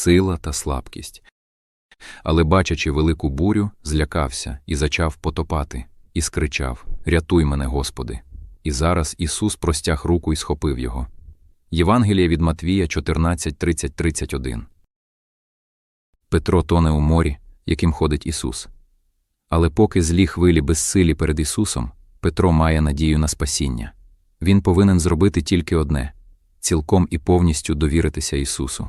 сила та слабкість. Але, бачачи велику бурю, злякався і зачав потопати, і скричав Рятуй мене, Господи! І зараз Ісус простяг руку і схопив його. Євангеліє від Матвія 14, 30, 31 Петро тоне у морі, яким ходить Ісус. Але поки злі хвилі безсилі перед Ісусом, Петро має надію на спасіння. Він повинен зробити тільки одне цілком і повністю довіритися Ісусу.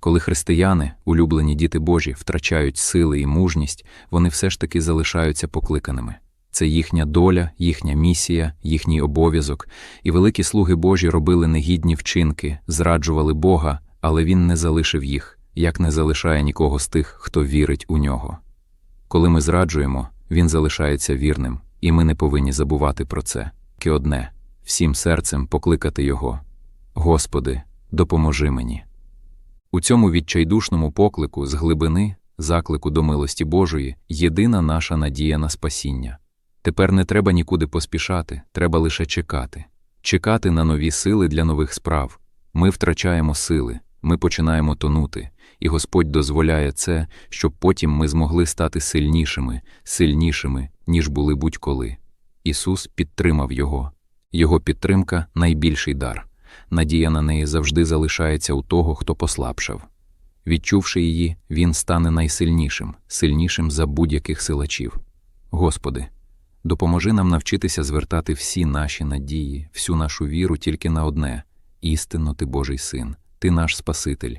Коли християни, улюблені діти Божі, втрачають сили і мужність, вони все ж таки залишаються покликаними. Це їхня доля, їхня місія, їхній обов'язок, і великі слуги Божі робили негідні вчинки, зраджували Бога, але Він не залишив їх, як не залишає нікого з тих, хто вірить у нього. Коли ми зраджуємо, Він залишається вірним, і ми не повинні забувати про це. Тільки одне всім серцем покликати Його. Господи, допоможи мені. У цьому відчайдушному поклику з глибини, заклику до милості Божої, єдина наша надія на спасіння. Тепер не треба нікуди поспішати, треба лише чекати. Чекати на нові сили для нових справ. Ми втрачаємо сили, ми починаємо тонути, і Господь дозволяє це, щоб потім ми змогли стати сильнішими, сильнішими, ніж були будь-коли. Ісус підтримав Його. Його підтримка найбільший дар. Надія на неї завжди залишається у того, хто послабшав. Відчувши її, він стане найсильнішим, сильнішим за будь-яких силачів. Господи, допоможи нам навчитися звертати всі наші надії, всю нашу віру тільки на одне істинно Ти Божий Син, Ти наш Спаситель,